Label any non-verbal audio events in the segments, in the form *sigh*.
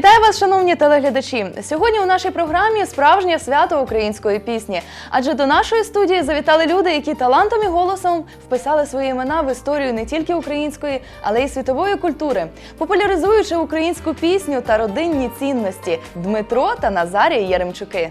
Вітаю вас, шановні телеглядачі! Сьогодні у нашій програмі справжнє свято української пісні. Адже до нашої студії завітали люди, які талантом і голосом вписали свої імена в історію не тільки української, але й світової культури, популяризуючи українську пісню та родинні цінності Дмитро та Назарій Яремчуки.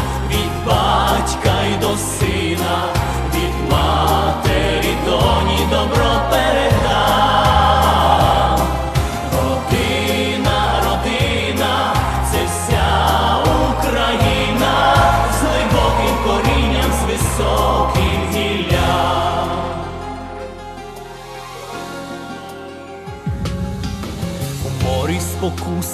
батька й до сина, від матері доні добро передам.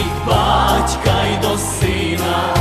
від батька й до сина,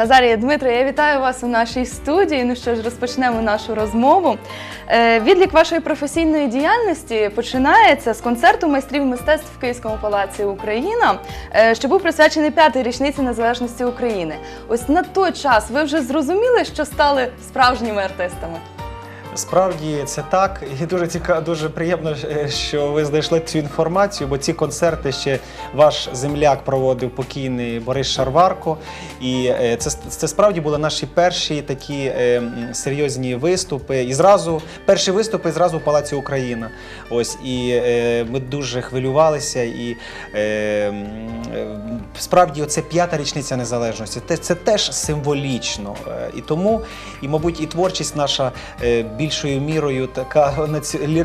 Назарія Дмитро, я вітаю вас у нашій студії. Ну що ж, розпочнемо нашу розмову. Е, Відлік вашої професійної діяльності починається з концерту майстрів мистецтв в Київському палаці Україна, е, що був присвячений п'ятій річниці незалежності України. Ось на той час ви вже зрозуміли, що стали справжніми артистами. Справді це так, і дуже цікаво, дуже приємно, е, що ви знайшли цю інформацію, бо ці концерти ще ваш земляк проводив покійний Борис Шарварко. І е, це, це справді були наші перші такі е, серйозні виступи. І зразу перші виступи зразу в Палаці Україна. Ось і ми дуже хвилювалися. І справді оце п'ята річниця незалежності. Це, це теж символічно. І тому, і, мабуть, і творчість наша е, більшою мірою така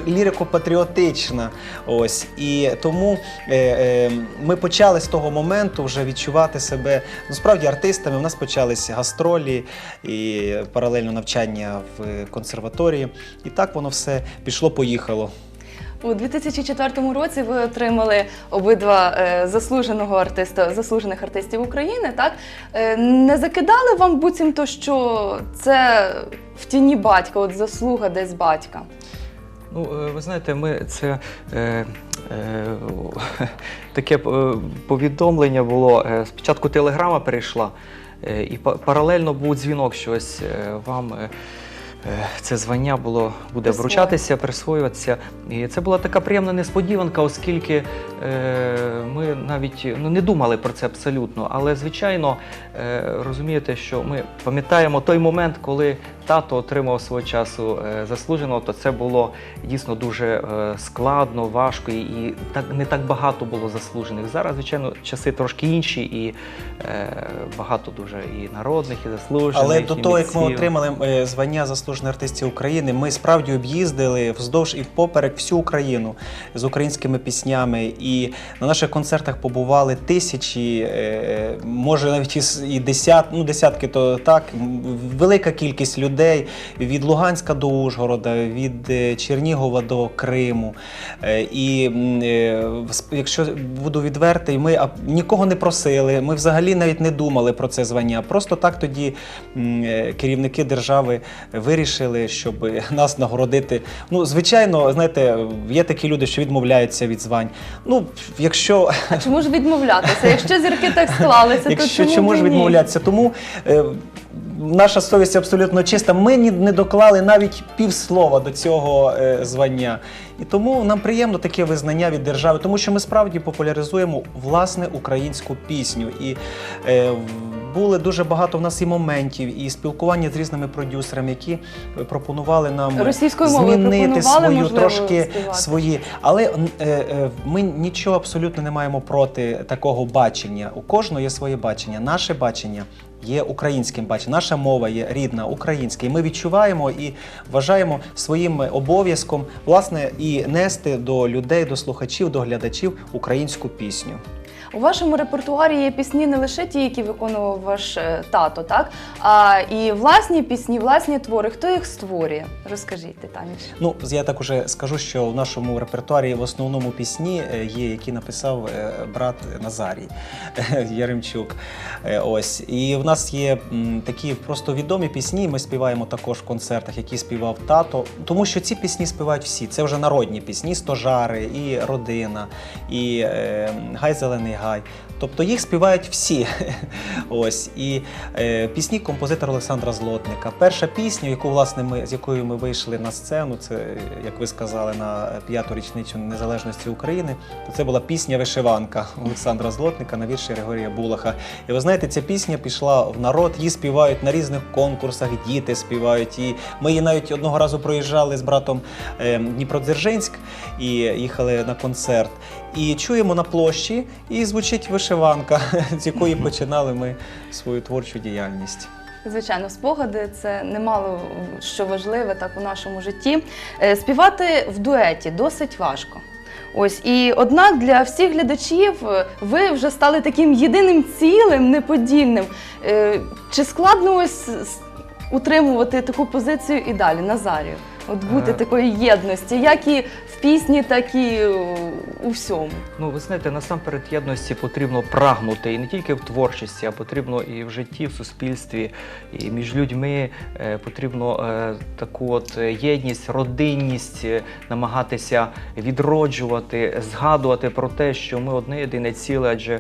лірико-патріотична. Ось і тому е, е, ми почали з того моменту вже відчувати себе ну, справді артистами. У нас почалися гастролі і паралельно навчання в консерваторії. І так воно все пішло-поїхало. У 2004 році ви отримали обидва е, заслуженого артиста, заслужених артистів України. Так Е, не закидали вам буцімто, що це в тіні батька, от заслуга десь батька. Ну, е, ви знаєте, ми це е, таке повідомлення було. Спочатку телеграма перейшла, е, і паралельно був дзвінок, що ось е, вам. Е, це звання було буде вручатися, присвоюватися. І це була така приємна несподіванка, оскільки е, ми навіть ну, не думали про це абсолютно. Але звичайно, е, розумієте, що ми пам'ятаємо той момент, коли тато отримав свого часу е, заслуженого, то це було дійсно дуже е, складно, важко і, так не так багато було заслужених. Зараз, звичайно, часи трошки інші, і е, багато дуже і народних, і заслужених. Але до того, як ми отримали звання заслужених артистів України, ми справді об'їздили вздовж і впоперек всю Україну з українськими піснями. І на наших концертах побували тисячі, може навіть і десят, ну десятки, то так, велика кількість людей від Луганська до Ужгорода, від е, Чернігова до Криму. Е, І е, якщо буду відвертий, ми нікого не просили. Ми взагалі навіть не думали про це звання. Просто так тоді керівники держави вирішили, щоб нас нагородити. Ну, звичайно, знаєте, є такі люди, що відмовляються від звань. Ну, якщо А чому ж відмовлятися? Якщо зірки так склалися, то Якщо чому, чому ж відмовлятися? Тому наша совість абсолютно чиста. Ми ні- не доклали навіть півслова до цього е, звання. І тому нам приємно таке визнання від держави, тому що ми справді популяризуємо власне українську пісню. І е, в- були дуже багато в нас і моментів, і спілкування з різними продюсерами, які пропонували нам Російською мовою змінити пропонували, свою можливо, трошки співати? свої. Але е, е, ми нічого абсолютно не маємо проти такого бачення. У кожного є своє бачення. Наше бачення є українським баченням. Наша мова є рідна, українська. І ми відчуваємо і вважаємо своїм обов'язком власне і нести до людей, до слухачів, до глядачів українську пісню. У вашому репертуарі є пісні не лише ті, які виконував ваш е, тато, так? А і власні пісні, власні твори. Хто їх створює? Розкажіть детальніше. Ну, я так уже скажу, що в нашому репертуарі в основному пісні е, є, які написав е, брат Назарій *laughs* Яремчук. Ось. І в нас є такі просто відомі пісні. Ми співаємо також в концертах, які співав тато. Тому що ці пісні співають всі. Це вже народні пісні, стожари, і родина, і Гай Зелений Гай. Тобто їх співають всі. *laughs* Ось. І е, пісні композитора Олександра Злотника. Перша пісня, яку власне ми з якою ми вийшли на сцену, це як ви сказали, на п'яту річницю незалежності України. То це була пісня Вишиванка Олександра Злотника на вірші Григорія Булаха. І ви знаєте, ця пісня пішла в народ, її співають на різних конкурсах, діти співають. І ми її навіть одного разу проїжджали з братом е, Дніпродзержинськ і їхали на концерт. І чуємо на площі, і звучить вишиванка, *laughs* з якої починали ми свою творчу діяльність. Звичайно, спогади це немало що важливе так у нашому житті. Е, Співати в дуеті досить важко. Ось і однак для всіх глядачів е, ви вже стали таким єдиним цілим, неподільним. Е, Чи складно ось утримувати таку позицію і далі, Назарію? От бути Е. такої єдності, як і в пісні, так і у- всьому. Ну, ви знаєте, насамперед єдності потрібно прагнути і не тільки в творчості, а потрібно і в житті, в суспільстві, і між людьми е, потрібно е, таку от єдність, родинність намагатися відроджувати, згадувати про те, що ми одне єдине ціле, адже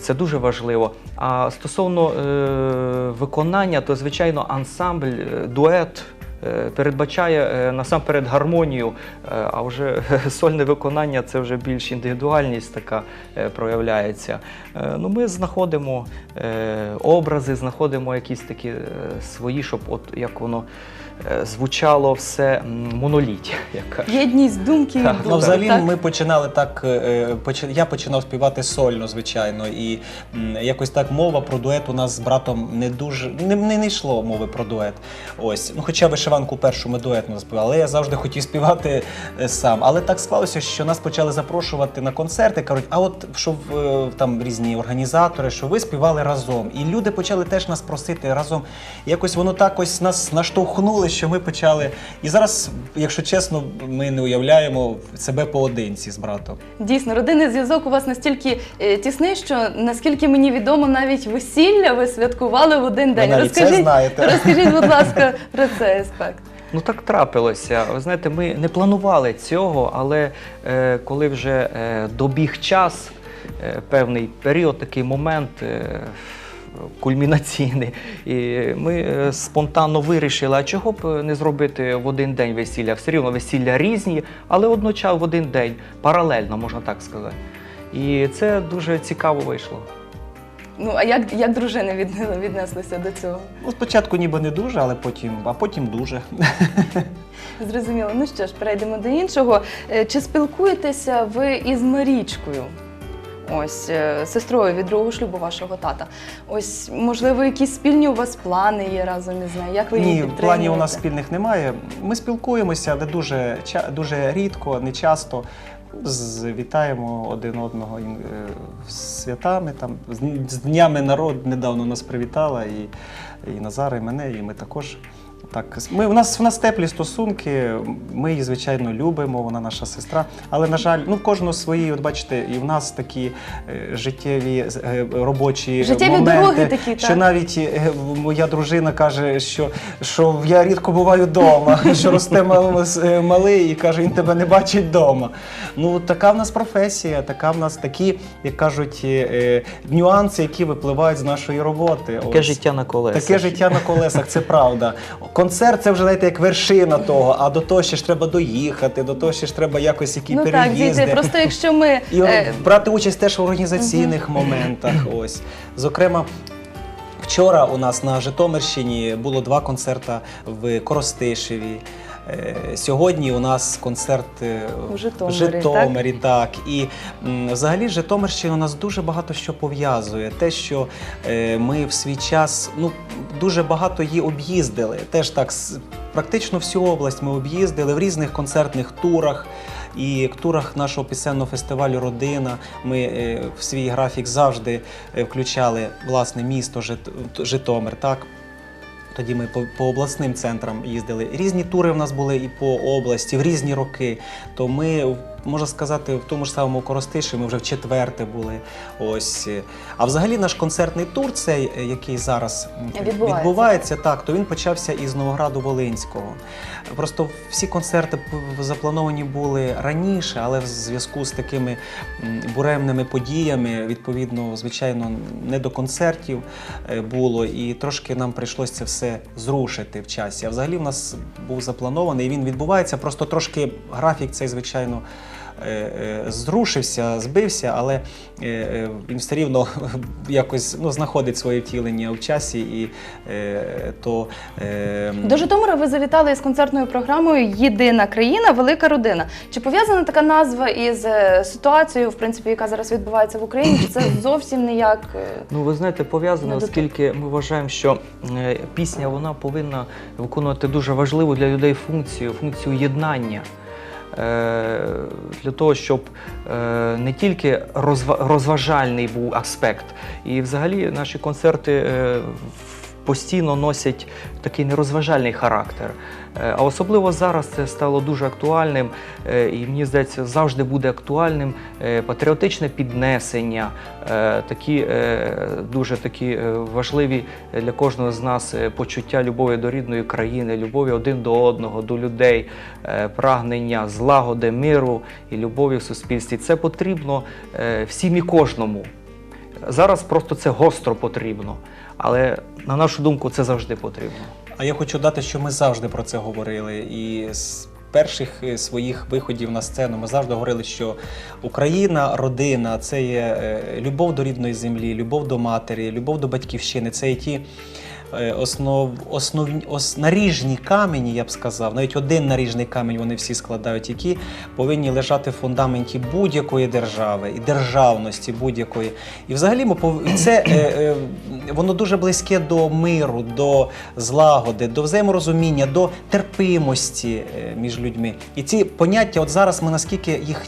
це дуже важливо. А стосовно е, виконання, то звичайно ансамбль, дует. Е, Передбачає е, насамперед гармонію, е, а вже *laughs* сольне виконання це вже більш індивідуальність така проявляється. Ну, ми знаходимо образи, знаходимо якісь такі свої, щоб от як воно звучало все моноліття. Єдність думки Так. Ну, взагалі, так? ми починали так. е, Я починав співати сольно, звичайно, і якось так мова про дует у нас з братом не дуже не, йшло мови про дует. Ось, ну хоча вишиванку першу ми дуетно заспівали, але я завжди хотів співати е, сам. Але так склалося, що нас почали запрошувати на концерти. кажуть, а от що е, там різні організатори, що ви співали разом. І люди почали теж нас просити разом. Якось воно так ось нас наштовхнули, що ми почали. І зараз, якщо чесно, ми не уявляємо себе поодинці з братом. Дійсно, родинний зв'язок у вас настільки е, тісний, що наскільки мені відомо, навіть весілля ви святкували в один день. навіть це розкажіть, знаєте. розкажіть, будь ласка, про цей аспект. Ну так трапилося. Ви знаєте, ми не планували цього, але е, коли вже е, добіг час, е, певний період, такий момент, е, кульмінаційний. І ми е, спонтанно вирішили, а чого б не зробити в один день весілля? Все рівно весілля різні, але одночасно в один день, паралельно, можна так сказати. І це дуже цікаво вийшло. Ну а як, як дружини від, віднеслися до цього? Ну, спочатку ніби не дуже, але потім, а потім дуже. *laughs* Зрозуміло. Ну що ж, перейдемо до іншого. Е, Чи спілкуєтеся ви із Марічкою? Ось е, сестрою від другого шлюбу вашого тата. Ось, можливо, якісь спільні у вас плани є разом із нею. Як ви її Ні, планів у нас спільних немає. Ми спілкуємося, але дуже, дуже рідко, не часто. Вітаємо один одного е, з святами. Там, з днями народ недавно нас привітала, і, і Назара, і мене, і ми також. Так, ми, у, нас, у нас теплі стосунки, ми її, звичайно, любимо, вона наша сестра. Але, на жаль, ну, в кожного свої, от бачите, і в нас такі е, життєві е, робочі Життєві моменти, дороги такі, що так. навіть е, моя дружина каже, що, що я рідко буваю вдома, *laughs* що росте мал- с- е, малий і каже, він тебе не бачить вдома. Ну, така в нас професія, така в нас такі, як кажуть, е, е, нюанси, які випливають з нашої роботи. Таке Ось. життя на колесах. Таке життя на колесах, це правда. Концерт це вже знаєте, як вершина того, а до того ще ж треба доїхати, до того ще ж треба якось які Ну так, переїзди. дійти. Просто якщо ми *laughs* І е, брати участь теж в організаційних моментах. Ось. Зокрема, вчора у нас на Житомирщині було два концерти в Коростишеві. Е, Сьогодні у нас концерт е, У Житомирі, Житомирі, так. І взагалі Житомирщина у нас дуже багато що пов'язує. Те, що е, ми в свій час ну, дуже багато її об'їздили. Теж так, практично всю область ми об'їздили в різних концертних турах. І в турах нашого пісенного фестивалю Родина ми в свій графік завжди включали власне місто Жит- Житомир. Так? Тоді ми по, по обласним центрам їздили. Різні тури в нас були і по області в різні роки. То ми, можна сказати, в тому ж самому Коростиші ми вже в четверте були. Ось. А взагалі наш концертний тур, цей, який зараз Відбувається. відбувається, так, то він почався із Новограду Волинського. Просто всі концерти заплановані були раніше, але в зв'язку з такими буремними подіями, відповідно, звичайно, не до концертів е, було, і трошки нам прийшлося це все зрушити в часі. А взагалі в нас був запланований, і він відбувається. Просто трошки графік цей, звичайно. Е, е, Зрушився, збився, але е, він все рівно *laughs* якось ну, знаходить своє втілення в часі, і то е, До Житомира ви завітали із концертною програмою Єдина країна, велика родина. Чи пов'язана така назва із ситуацією, в принципі, яка зараз відбувається в Україні? Чи це *coughs* зовсім ніяк? Ну, ви знаєте, пов'язано, оскільки ми вважаємо, що пісня вона повинна виконувати дуже важливу для людей функцію, функцію єднання. Е, Для того, щоб е, не тільки розва- розважальний був аспект, і взагалі наші концерти е, в- постійно носять такий нерозважальний характер. Е, А особливо зараз це стало дуже актуальним, е, і мені здається, завжди буде актуальним е, патріотичне піднесення, такі дуже такі важливі для кожного з нас почуття любові до рідної країни, любові один до одного, до людей, прагнення злагоди, миру і любові в суспільстві. Це потрібно всім і кожному. Зараз просто це гостро потрібно, але на нашу думку, це завжди потрібно. А я хочу дати, що ми завжди про це говорили. І з перших е, своїх виходів на сцену ми завжди говорили, що Україна, родина це є е, любов до рідної землі, любов до матері, любов до батьківщини. Це є ті е, основ, основні, ос, наріжні камені, я б сказав, навіть один наріжний камінь вони всі складають, які повинні лежати в фундаменті будь-якої держави і державності будь-якої. І взагалі ми пов... це е, е, воно дуже близьке до миру, до злагоди, до взаєморозуміння, до терпимості е, між людьми. І ці поняття, от зараз ми наскільки їх.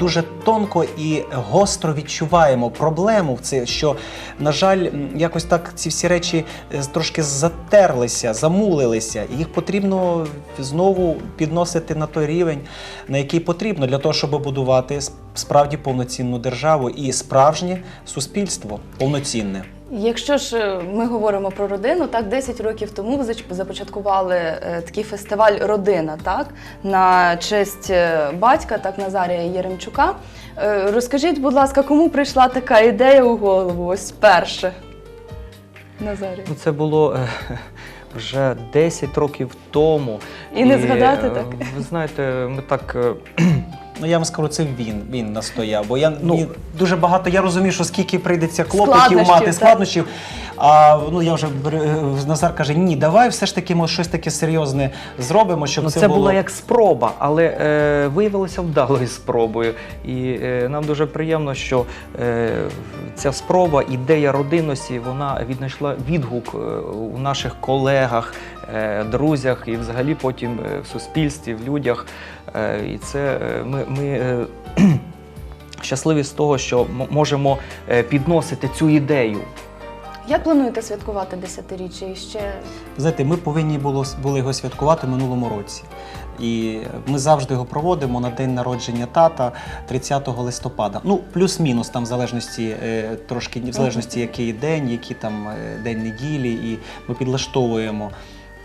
Дуже тонко і гостро відчуваємо проблему в це, що, на жаль, якось так ці всі речі е, трошки затерлися, замулилися, і їх потрібно знову підносити на той рівень, на який потрібно для того, щоб будувати справді повноцінну державу і справжнє суспільство повноцінне. Якщо ж е, ми говоримо про родину, так 10 років тому ви започаткували е, такий фестиваль Родина, так на честь е, батька, так Назарія Єремчука. Розкажіть, будь ласка, кому прийшла така ідея у голову? Ось перше. Назарія? Ну, це було вже 10 років тому. І не згадати е, так? Ви знаєте, ми так. Ну я вам скажу, це він, він настояв. Бо я Ну, мені дуже багато. Я розумію, що скільки прийдеться клопотів мати так. складнощів. А ну я вже е, Назар каже: ні, давай все ж таки ми щось таке серйозне зробимо, щоб Ну, це, це, було була як спроба, але е, виявилося вдалою спробою. І е, нам дуже приємно, що е, ця спроба, ідея родинності, вона віднайшла відгук е, у наших колегах, друзях і взагалі потім е, в суспільстві, в людях. Е, і це е, ми. ми е, *clears throat* Щасливі з того, що м- можемо е, підносити цю ідею. Як плануєте святкувати десятиріччя? І ще Знаєте, ми повинні було, були його святкувати в минулому році. І ми завжди його проводимо на день народження тата 30 листопада. Ну, плюс-мінус, там в залежності е, трошки в залежності, який день, який там е, день неділі, і ми підлаштовуємо.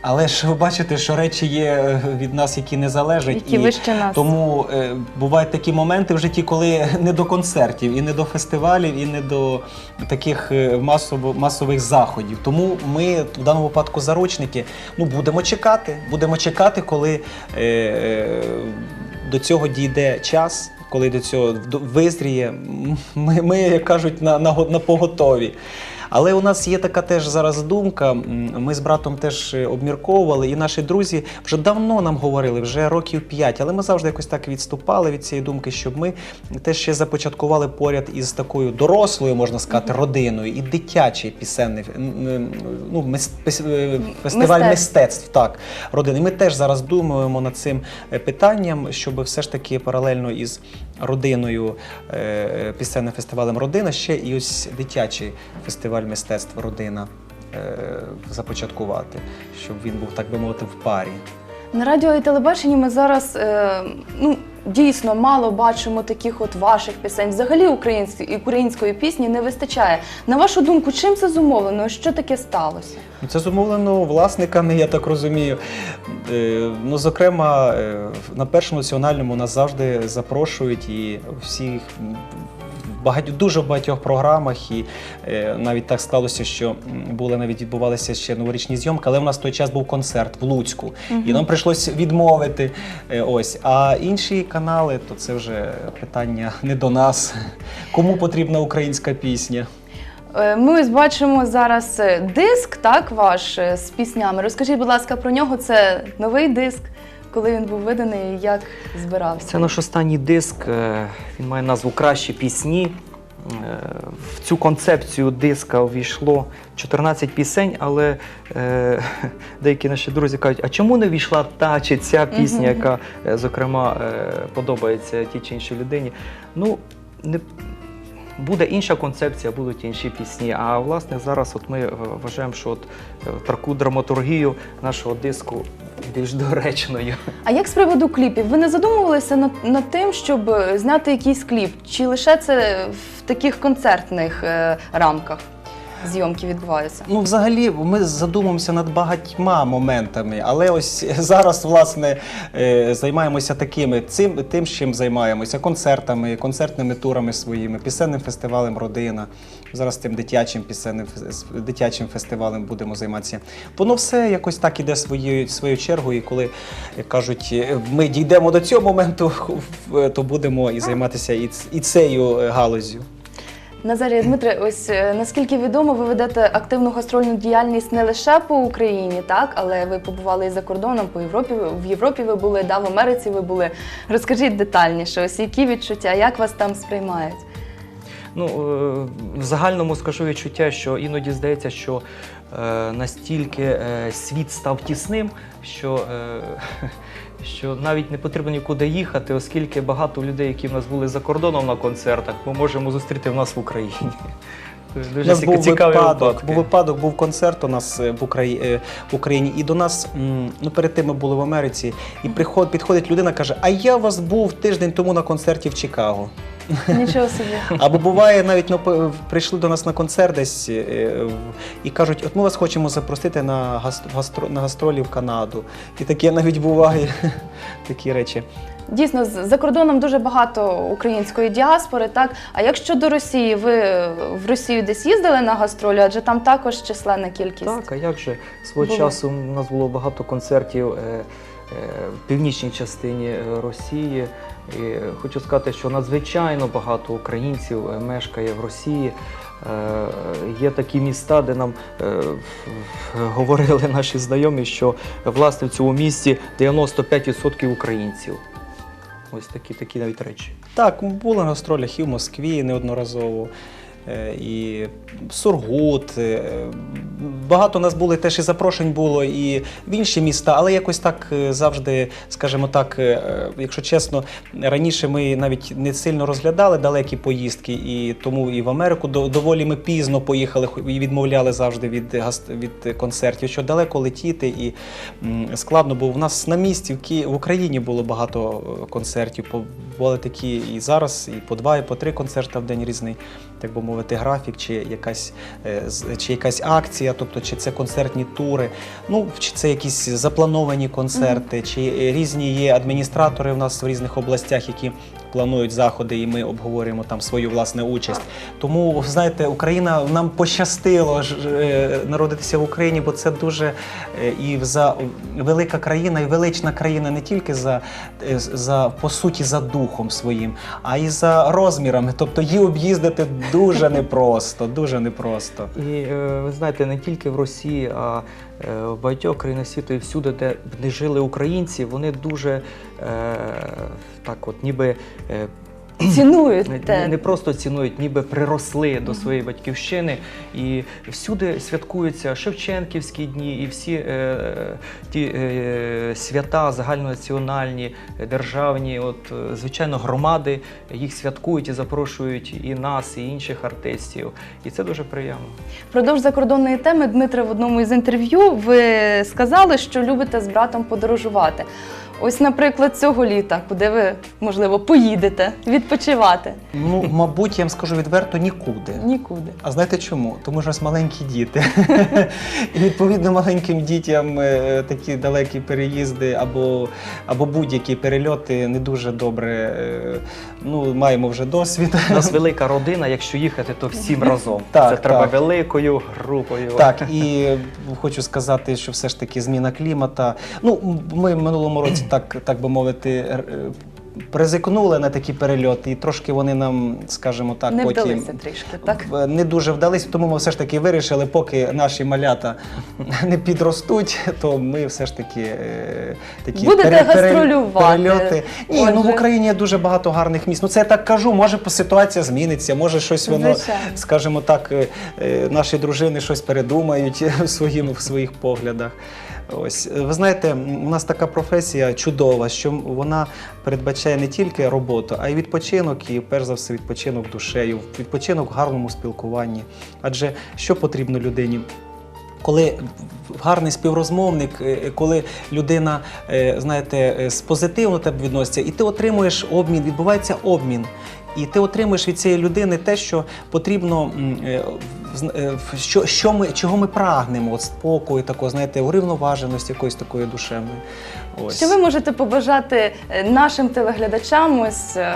Але ж ви бачите, що речі є е, від нас, які не залежать. які і вище нас? тому е, бувають такі моменти в житті, коли не до концертів, і не до фестивалів, і не до таких е, масово, масових заходів. Тому ми в даному випадку заручники ну, будемо чекати. Будемо чекати, коли е, е, до цього дійде час, коли до цього визріє. Ми, ми як кажуть, на, на, на поготові. Але у нас є така теж зараз думка. Ми з братом теж е, обмірковували, і наші друзі вже давно нам говорили, вже років п'ять, але ми завжди якось так відступали від цієї думки, щоб ми теж ще започаткували поряд із такою дорослою, можна сказати, родиною і дитячий пісенний ну, е, фестиваль Мистецтв. мистецтв. Так, родини. Ми теж зараз думаємо над цим е, питанням, щоб все ж таки паралельно із родиною, е, пісенним фестивалем Родина ще і ось дитячий фестиваль мистецтв Родина е, започаткувати, щоб він був, так би мовити, в парі. На радіо і телебаченні ми зараз е, ну, дійсно мало бачимо таких от ваших пісень. Взагалі української, української пісні не вистачає. На вашу думку, чим це зумовлено? Що таке сталося? Ну, Це зумовлено власниками, я так розумію. Е, Ну, зокрема, е, на першому національному нас завжди запрошують і всіх багать, дуже в багатьох програмах, і е, навіть так сталося, що були навіть відбувалися ще новорічні зйомки, але у нас в той час був концерт в Луцьку, і нам прийшлось відмовити. Е, Ось. А інші канали, то це вже питання не до нас. Кому потрібна українська пісня? Е, Ми ось бачимо зараз е, диск, так, ваш е, з піснями. Розкажіть, будь ласка, про нього. Це новий диск, коли він був виданий, і як збирався. Це наш останній диск. е, Він має назву Кращі пісні. Е, В цю концепцію диска увійшло 14 пісень, але е, деякі наші друзі кажуть, а чому не війшла та чи ця пісня, яка, зокрема, подобається тій чи іншій людині. Ну, буде інша концепція, будуть інші пісні. А власне зараз ми вважаємо, що таку драматургію нашого диску більш доречною. А як з приводу кліпів? Ви не задумувалися над, над тим, щоб е, зняти якийсь кліп? Чи лише це в таких концертних е, рамках зйомки відбуваються? Ну, взагалі, ми задумуємося над багатьма моментами, але ось *laughs* зараз, власне, е, займаємося такими цим, тим, чим займаємося: концертами, концертними турами своїми, пісенним фестивалем Родина. Зараз тим дитячим пісенним дитячим фестивалем будемо займатися. Воно все якось так іде своєю своєю чергою. І коли як кажуть, е, ми дійдемо до цього моменту, *laughs* то будемо і займатися і, і цією галузю. Назарія Дмитре, ось е, наскільки відомо, ви ведете активну гастрольну діяльність не лише по Україні, так, але ви побували і за кордоном, по Європі. В Європі ви були, да, в Америці ви були. Розкажіть детальніше, ось які відчуття, як вас там сприймають? Ну, е, в загальному скажу відчуття, що іноді здається, що е, настільки світ став тісним, що, що навіть не потрібно нікуди їхати, оскільки багато людей, які в нас були за кордоном на концертах, ми можемо зустріти в нас в Україні. Дуже нас був цікаві випадок, випадки. був випадок, був концерт у нас е, в Україні, в Україні. І до нас, ну перед тим ми були в Америці, і приход, підходить людина, каже: А я у вас був тиждень тому на концерті в Чикаго. *laughs* Нічого собі. Або буває, навіть ну, прийшли до нас на концерт десь е, і кажуть, от ми вас хочемо запросити на, гас- гастро, на гастролі в Канаду. І таке навіть буває. *laughs* такі речі. Дійсно, за кордоном дуже багато української діаспори, так? А як щодо Росії, ви е, в Росію десь їздили на гастролі, адже там також численна кількість. Так, а як же свого Було. часу у нас було багато концертів е, е, в північній частині е, Росії. І хочу сказати, що надзвичайно багато українців е, мешкає в Росії. Є такі міста, де нам говорили наші знайомі, що власне в цьому місті 95% українців. Ось такі такі навіть речі. Так, були на гастролях і в Москві неодноразово, і Сургут. е, Багато нас були теж і запрошень було і в інші міста, але якось так е, завжди, скажімо так, е, е, якщо чесно, раніше ми навіть не сильно розглядали далекі поїздки, і тому і в Америку доволі ми пізно поїхали і відмовляли завжди від, від концертів, що далеко летіти і складно, бо в нас на місці в, Україні було багато е, концертів. Були такі і зараз, і по два, і по три концерти в день різний, так би мовити, графік, чи якась, е, чи якась акція, тобто чи це концертні тури, ну чи це якісь заплановані концерти, чи е, різні є адміністратори в нас в різних областях, які планують заходи, і ми обговорюємо там свою власне участь. Тому знаєте, Україна нам пощастило е, народитися в Україні, бо це дуже е, і за велика країна, і велична країна не тільки за, е, за по суті за духом своїм, а й за розмірами. Тобто її об'їздити дуже непросто, дуже непросто. І ви знаєте, не тільки в Росії, а в багатьох країнах світу і всюди, де не жили українці, вони дуже е, так, от ніби. *clears throat* Цінують не, те. не просто цінують, ніби приросли до своєї батьківщини, і всюди святкуються Шевченківські дні, і всі е, ті е, свята загальнонаціональні, державні, от е, звичайно, громади їх святкують і запрошують і нас, і інших артистів. І це дуже приємно. Впродовж закордонної теми, Дмитре, в одному із інтерв'ю ви сказали, що любите з братом подорожувати. Ось, наприклад, цього літа, куди ви, можливо, поїдете відпочивати? Ну, мабуть, я вам скажу відверто, нікуди. Нікуди. А знаєте чому? Тому що у нас маленькі діти. І відповідно маленьким дітям е, такі далекі переїзди або, або будь-які перельоти не дуже добре. е, Ну, маємо вже досвід. У нас велика родина, якщо їхати, то всім разом. Так, це треба великою групою. Так, і хочу сказати, що все ж таки зміна клімата. Ну, ми в минулому році, так, так би мовити, е, ризикнули на такі перельоти, і трошки вони нам, скажімо так, Не потім. трішки, так? Не дуже вдалися, тому ми все ж таки вирішили, поки наші малята *laughs* не підростуть, то ми все ж таки е, такі Будете пере- гастролювати. перельоти. Ні, ну в Україні є дуже багато гарних місць. Ну це я так кажу, може ситуація зміниться, може щось воно, Звичайно. скажімо так, е, наші дружини щось передумають *laughs* в, своїм, в своїх поглядах. Ось Е, ви знаєте, у нас така професія чудова, що вона передбачає не тільки роботу, а й відпочинок, і перш за все відпочинок душею, відпочинок в гарному спілкуванні. Адже що потрібно людині? Коли гарний співрозмовник, е, коли людина, е, знаєте, е, з позитивно тебе відноситься, і ти отримуєш обмін, відбувається обмін. І ти отримуєш від цієї людини те, що потрібно, е, е, що, що ми, чого ми прагнемо, от спокою, такого, знаєте, урівноваженості якоїсь такої душевної. Ось. Що ви можете побажати е, нашим телеглядачам ось е,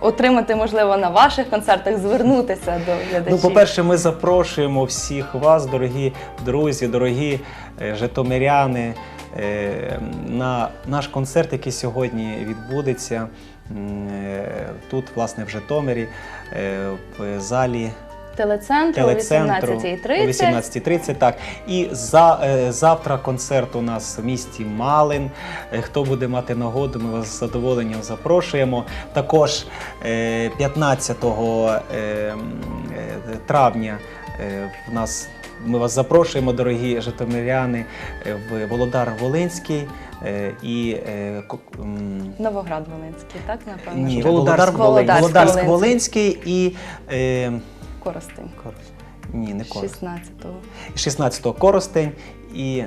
отримати, можливо, на ваших концертах, звернутися до глядачів? Ну, по-перше, ми запрошуємо всіх вас, дорогі друзі, дорогі е, житомиряни, е, на наш концерт, який сьогодні відбудеться е, тут, власне, в Житомирі, е, в залі телецентру, телецентру о о 18.30. 18.30. Так. І за, е, завтра концерт у нас в місті Малин. Е, Хто буде мати нагоду, ми вас з задоволенням запрошуємо. Також е, 15 е, е, травня е, в нас. Ми вас запрошуємо, дорогі житомиряни, е, в Володар Волинський е, і е, ко- м, Новоград Волинський, так, напевно? ні, що? Володарськ Володарськ Володарськ Волинський. Волинський і е, Коростень. ні, не Коростень. 16-го. 16-го Коростень і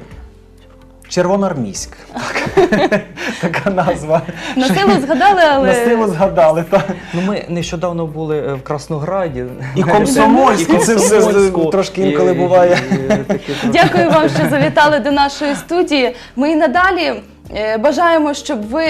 Червоноармійськ. Так. *laughs* така назва. На силу згадали, але На силу згадали. Так. Ну, ми нещодавно були е, в Краснограді. І Комсомольську, це все трошки інколи буває. Дякую вам, що завітали до нашої студії. Ми і надалі Е, Бажаємо, щоб ви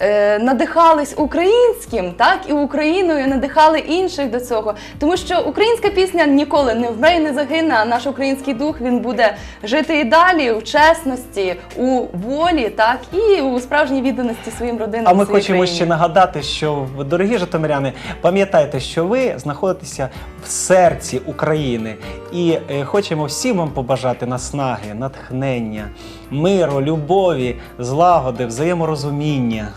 е, надихались українським, так і Україною надихали інших до цього. Тому що українська пісня ніколи не вмре і не загине. А наш український дух він буде жити і далі у чесності, у волі, так і у справжній відданості своїм родинам. А ми хочемо країні. ще нагадати, що дорогі житомиряни, пам'ятайте, що ви знаходитеся в серці України, і е, хочемо всім вам побажати наснаги, натхнення, миру, любові, злагоди, взаєморозуміння.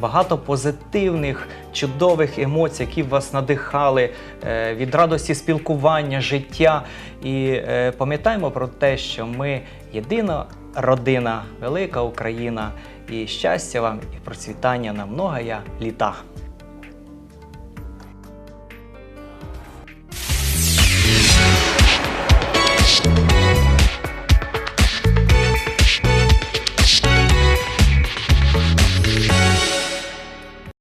Багато позитивних, чудових емоцій, які вас надихали е, від радості спілкування, життя. І е, пам'ятаємо про те, що ми єдина родина, велика Україна, і щастя вам і процвітання на многоя літа.